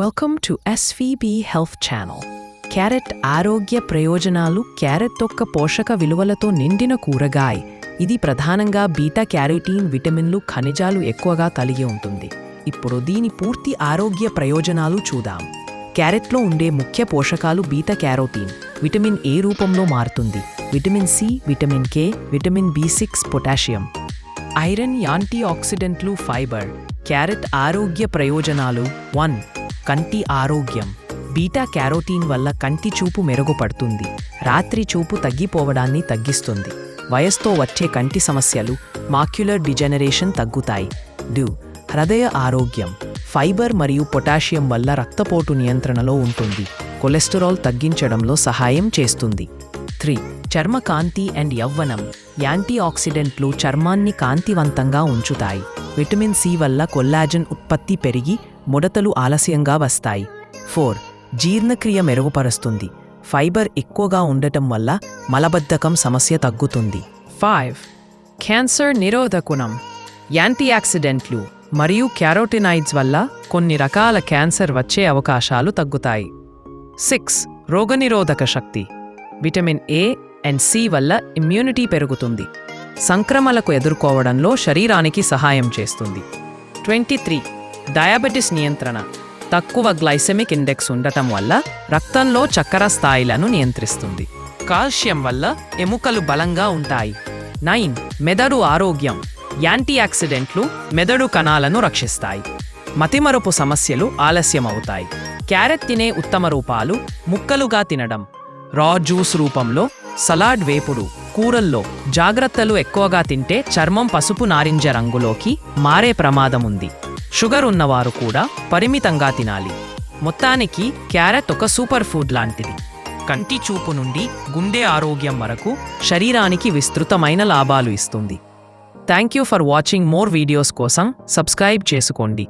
Welcome to SVB health channel carrot ఆరోగ్య ప్రయోజనాలు carrot యొక్క పోషక విలువలతో నిండిన కూరగాయ. ఇది ప్రధానంగా బీటా క్యారోటీన్ విటమిన్లు ఖనిజాలు ఎక్కువగా కలిగి ఉంటుంది. ఇప్పుడు దీని పూర్తి ఆరోగ్య ప్రయోజనాలు చూద్దాం. క్యారెట్లో ఉండే ముఖ్య పోషకాలు బీటా క్యారోటీన్. విటమిన్ ఏ రూపంలో మారుతుంది? Vitamin C vitamin K vitamin B six potassium. Iron anti ఆక్సిడెంట్లు ఫైబర్. క్యారెట్ ఆరోగ్య ప్రయోజనాలు వన్. కంటి ఆరోగ్యం. బీటా క్యారోటీన్ వల్ల కంటి చూపు మెరుగుపడుతుంది. రాత్రి చూపు తగ్గిపోవడాన్ని తగ్గిస్తుంది. వయస్తో వచ్చే కంటి సమస్యలు మాక్యులర్ డిజెనరేషన్ తగ్గుతాయి. డ్యూ హృదయ ఆరోగ్యం. ఫైబర్ మరియు పొటాషియం వల్ల రక్తపోటు నియంత్రణలో ఉంటుంది. కొలెస్టరాల్ తగ్గించడంలో సహాయం చేస్తుంది. త్రీ. చర్మ కాంతి అండ్ యవ్వనం. యాంటీ ఆక్సిడెంట్లు చర్మాన్ని కాంతివంతంగా ఉంచుతాయి. విటమిన్ సి వల్ల కొల్లాజన్ ఉత్పత్తి పెరిగి ముడతలు ఆలస్యంగా వస్తాయి. ఫోర్. జీర్ణక్రియ మెరుగుపరుస్తుంది. ఫైబర్ ఎక్కువగా ఉండటం వల్ల మలబద్ధకం సమస్య తగ్గుతుంది. ఫైవ్. క్యాన్సర్ నిరోధకుణం. యాంటీ ఆక్సిడెంట్లు మరియు క్యారోటినాయిడ్స్ వల్ల కొన్ని రకాల క్యాన్సర్ వచ్చే అవకాశాలు తగ్గుతాయి. సిక్స్. రోగనిరోధక శక్తి. విటమిన్ ఏ అండ్ సి వల్ల ఇమ్యూనిటీ పెరుగుతుంది. సంక్రమలకు ఎదుర్కోవడంలో శరీరానికి సహాయం చేస్తుంది. Twenty three. డయాబెటిస్ నియంత్రణ. తక్కువ గ్లైసెమిక్ ఇండెక్స్ ఉండటం వల్ల రక్తంలో చక్కెర స్థాయిలను నియంత్రిస్తుంది. కాల్షియం వల్ల ఎముకలు బలంగా ఉంటాయి. నైన్. మెదడు ఆరోగ్యం. యాంటీ ఆక్సిడెంట్లు మెదడు కణాలను రక్షిస్తాయి. మతిమరుపు సమస్యలు ఆలస్యమవుతాయి. క్యారెట్ తినే ఉత్తమ రూపాలు ముక్కలుగా తినడం. రా జ్యూస్ రూపంలో సలాడ్ వేపుడు. కూరల్లో జాగ్రత్తలు ఎక్కువగా తింటే చర్మం పసుపు నారింజ రంగులోకి మారే ప్రమాదం ఉంది షుగర్ ఉన్నవారు కూడా పరిమితంగా తినాలి. మొత్తానికి క్యారెట్ ఒక సూపర్ ఫుడ్ లాంటిది. కంటి చూపు నుండి గుండె ఆరోగ్యం వరకు శరీరానికి విస్తృతమైన లాభాలు ఇస్తుంది. Thank you for watching more videos కోసం సబ్స్క్రైబ్ చేసుకోండి.